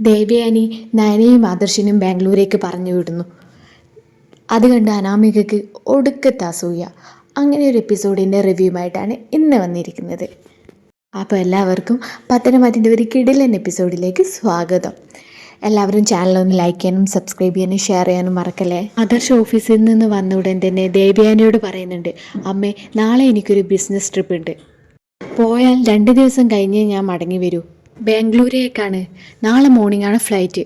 ദേവയാനി നയനയും ആദർശിനും ബാംഗ്ലൂരേക്ക് പറഞ്ഞു വിടുന്നു. അത് കണ്ട് അനാമികയ്ക്ക് ഒടുക്കത്തെ അസൂയ. അങ്ങനെ ഒരു എപ്പിസോഡിന്റെ റിവ്യൂമായിട്ടാണ് ഇന്ന് വന്നിരിക്കുന്നത്. അപ്പോൾ എല്ലാവർക്കും പത്തനംതിട്ട ഒരു കിടിലൻ എപ്പിസോഡിലേക്ക് സ്വാഗതം. എല്ലാവരും ചാനൽ ഒന്ന് ലൈക്ക് ചെയ്യാനും സബ്സ്ക്രൈബ് ചെയ്യാനും ഷെയർ ചെയ്യാനും മറക്കല്ലേ? ആദർശ് ഓഫീസിൽ നിന്ന് വന്ന ഉടൻ തന്നെ ദേവയാനിയോട് പറയുന്നുണ്ട് അമ്മേ നാളെ എനിക്കൊരു ബിസിനസ് ട്രിപ്പ് ഉണ്ട്. പോയാൽ രണ്ട് ദിവസം കഴിഞ്ഞേ ഞാൻ മടങ്ങി വരൂ. ബാംഗ്ലൂരേക്കാണ്. നാളെ മോർണിംഗ് ആണ് ഫ്ലൈറ്റ്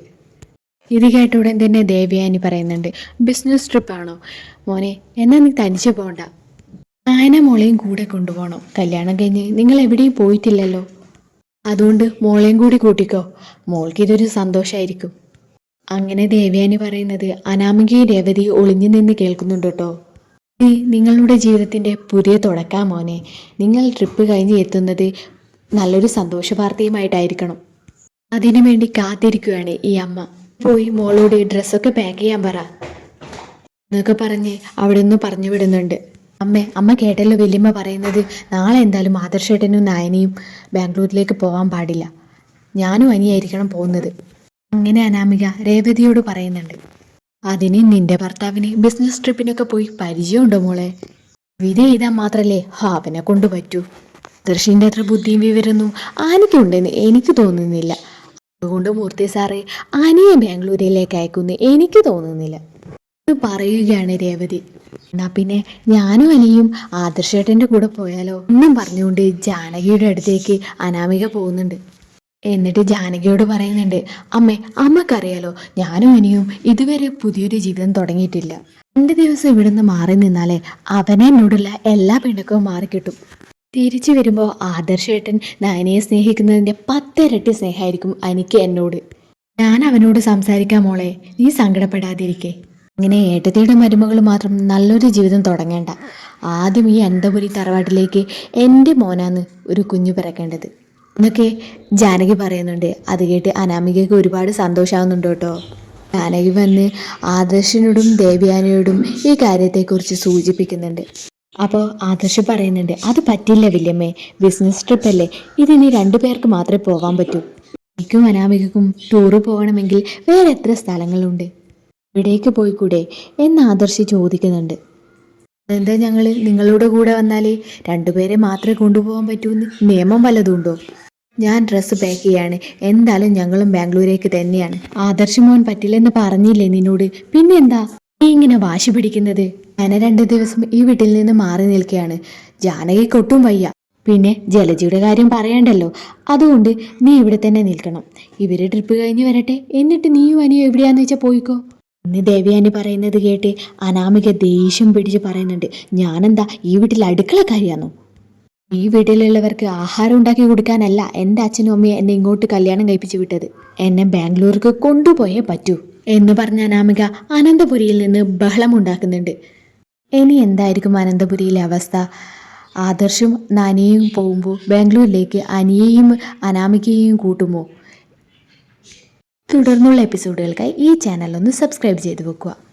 ഇത് കേട്ട ഉടൻ തന്നെ ദേവയാനി പറയുന്നുണ്ട് ബിസിനസ് ട്രിപ്പാണോ മോനെ എന്നാ നീ തനിച്ച് പോകണ്ട ആന മോളെയും കൂടെ കൊണ്ടുപോകണം. കല്യാണം കഴിഞ്ഞ് നിങ്ങൾ എവിടെയും പോയിട്ടില്ലല്ലോ. അതുകൊണ്ട് മോളെയും കൂടി കൂട്ടിക്കോ. മോൾക്ക് ഇതൊരു സന്തോഷമായിരിക്കും അങ്ങനെ ദേവയാനി പറയുന്നത് അനാമികയും രേവതി ഒളിഞ്ഞു നിന്ന് കേൾക്കുന്നുണ്ട് കേട്ടോ. നിങ്ങളുടെ ജീവിതത്തിന്റെ പുതിയ തുടക്കം മോനെ. നിങ്ങൾ ട്രിപ്പ് കഴിഞ്ഞ് എത്തുന്നത് നല്ലൊരു സന്തോഷ വാർത്തയുമായിട്ടായിരിക്കണം അതിനു വേണ്ടി കാത്തിരിക്കുകയാണ് ഈ അമ്മ. പോയി മോളോട് ഡ്രസ്സൊക്കെ പാക്ക് ചെയ്യാൻ പറ. എന്നൊക്കെ പറഞ്ഞ് അവിടെ നിന്ന് പറഞ്ഞു വിടുന്നുണ്ട്. അമ്മ അമ്മ കേട്ടല്ലോ വലിയമ്മ പറയുന്നത്. നാളെ എന്തായാലും ആദർശേട്ടനും നായനയും ബാംഗ്ലൂരിലേക്ക് പോകാൻ പാടില്ല. ഞാനും അനിയായിരിക്കണം പോകുന്നത്. അങ്ങനെ അനാമിക രേവതിയോട് പറയുന്നുണ്ട്. അതിന് നിന്റെ ഭർത്താവിന് ബിസിനസ് ട്രിപ്പിനൊക്കെ പോയി പരിചയമുണ്ടോ മോളെ? വിധ എഴുതാൻ മാത്രല്ലേ ഹാ അവനെ കൊണ്ട് പറ്റൂ. ദർശിന്റെ അത്ര ബുദ്ധിയും വിവരമൊന്നും ആനയ്ക്കുണ്ടെന്ന് എനിക്ക് തോന്നുന്നില്ല. അതുകൊണ്ട് മൂർത്തി സാറേ ആനയെ ബാംഗ്ലൂരിലേക്ക് അയക്കുമെന്ന് എനിക്ക് തോന്നുന്നില്ല. പറയുകയാണ് രേവതി. എന്നാ പിന്നെ ഞാനും അനിയും ആദർശേട്ടന്റെ കൂടെ പോയാലോ? ഒന്നും പറഞ്ഞുകൊണ്ട് ജാനകിയുടെ അടുത്തേക്ക് അനാമിക പോകുന്നുണ്ട്. എന്നിട്ട് ജാനകിയോട് പറയുന്നുണ്ട് അമ്മേ അമ്മക്കറിയാലോ ഞാനും അനിയും ഇതുവരെ പുതിയൊരു ജീവിതം തുടങ്ങിയിട്ടില്ല. രണ്ട് ദിവസം ഇവിടുന്ന് മാറി നിന്നാലേ അവനെ എന്നോടുള്ള എല്ലാ പിണക്കവും മാറിക്കിട്ടും. തിരിച്ചു വരുമ്പോൾ ആദർശേട്ടൻ നയനയെ സ്നേഹിക്കുന്നതിന്റെ പത്തിരട്ടി സ്നേഹമായിരിക്കും എനിക്ക് എന്നോട്. ഞാൻ അവനോട് സംസാരിക്കാം മോളെ നീ സങ്കടപ്പെടാതിരിക്കേ. അങ്ങനെ ഏട്ടത്തിയുടെ മരുമകൾ മാത്രം നല്ലൊരു ജീവിതം തുടങ്ങേണ്ട. ആദ്യം ഈ അന്തപുരി തറവാട്ടിലേക്ക് എന്റെ മോനാന്ന് ഒരു കുഞ്ഞു പിറക്കേണ്ടത്. എന്നൊക്കെ ജാനകി പറയുന്നുണ്ട്. അത് കേട്ട് അനാമികയ്ക്ക് ഒരുപാട് സന്തോഷമാവുന്നുണ്ട് കേട്ടോ. ജാനകി വന്ന് ആദർശനോടും ദേവ്യാനയോടും ഈ കാര്യത്തെക്കുറിച്ച് സൂചിപ്പിക്കുന്നുണ്ട്. അപ്പോൾ ആദർശ് പറയുന്നുണ്ട് അത് പറ്റില്ല വല്യമ്മേ ബിസിനസ് ട്രിപ്പ് അല്ലേ? ഇതിനി രണ്ടു പേർക്ക് മാത്രമേ പോകാൻ പറ്റൂ. എനിക്കും അനാമികക്കും ടൂറ് പോകണമെങ്കിൽ വേറെ എത്ര സ്ഥലങ്ങളുണ്ട്? ഇവിടേക്ക് പോയിക്കൂടെ? എന്ന് ആദർശ് ചോദിക്കുന്നുണ്ട്. എന്താ ഞങ്ങൾ നിങ്ങളുടെ കൂടെ വന്നാൽ രണ്ടുപേരെ മാത്രമേ കൊണ്ടുപോകാൻ പറ്റൂന്ന് നിയമം വല്ലതും ഉണ്ടോ? ഞാൻ ഡ്രസ്സ് പാക്ക് ചെയ്യാണ്. എന്തായാലും ഞങ്ങളും ബാംഗ്ലൂരേക്ക് തന്നെയാണ്. ആദർശ് മോൻ പറ്റില്ലെന്ന് പറഞ്ഞില്ലേ നിന്നോട്? പിന്നെ എന്താ? നീ ഇങ്ങനെ വാശി പിടിക്കുന്നത്? ഞാൻ രണ്ട് ദിവസം ഈ വീട്ടിൽ നിന്ന് മാറി നിൽക്കുകയാണ് ജാനകിക്ക് ഒട്ടും വയ്യ. പിന്നെ ജലജിയുടെ കാര്യം പറയണ്ടല്ലോ. അതുകൊണ്ട് നീ ഇവിടെ തന്നെ നിൽക്കണം. ഇവർ ട്രിപ്പ് കഴിഞ്ഞ് വരട്ടെ. എന്നിട്ട് നീയും അനിയോ എവിടെയാന്ന് വെച്ചാൽ പോയിക്കോ? ഇന്ന് ദേവയാനി പറയുന്നത് കേട്ട് അനാമിക ദേഷ്യം പിടിച്ച് പറയുന്നുണ്ട്. ഞാനെന്താ ഈ വീട്ടിൽ അടുക്കളക്കാരിയാണോ ഈ വീട്ടിലുള്ളവർക്ക് ആഹാരം ഉണ്ടാക്കി കൊടുക്കാനല്ല എന്റെ അച്ഛനും അമ്മയും എന്നെ ഇങ്ങോട്ട് കല്യാണം കഴിപ്പിച്ച് വിട്ടത്. എന്നെ ബാംഗ്ലൂർക്ക് കൊണ്ടുപോയേ പറ്റൂ. എന്ന് പറഞ്ഞ അനാമിക അനന്തപുരിയിൽ നിന്ന് ബഹളം ഉണ്ടാക്കുന്നുണ്ട് ഇനി എന്തായിരിക്കും അനന്തപുരിയിലെ അവസ്ഥ? ആദർശും നനിയും പോകുമ്പോൾ ബാംഗ്ലൂരിലേക്ക് അനിയെയും അനാമികയെയും കൂട്ടുമോ? തുടർന്നുള്ള എപ്പിസോഡുകൾക്കായി ഈ ചാനൽ ഒന്ന് സബ്സ്ക്രൈബ് ചെയ്ത് വെക്കുക.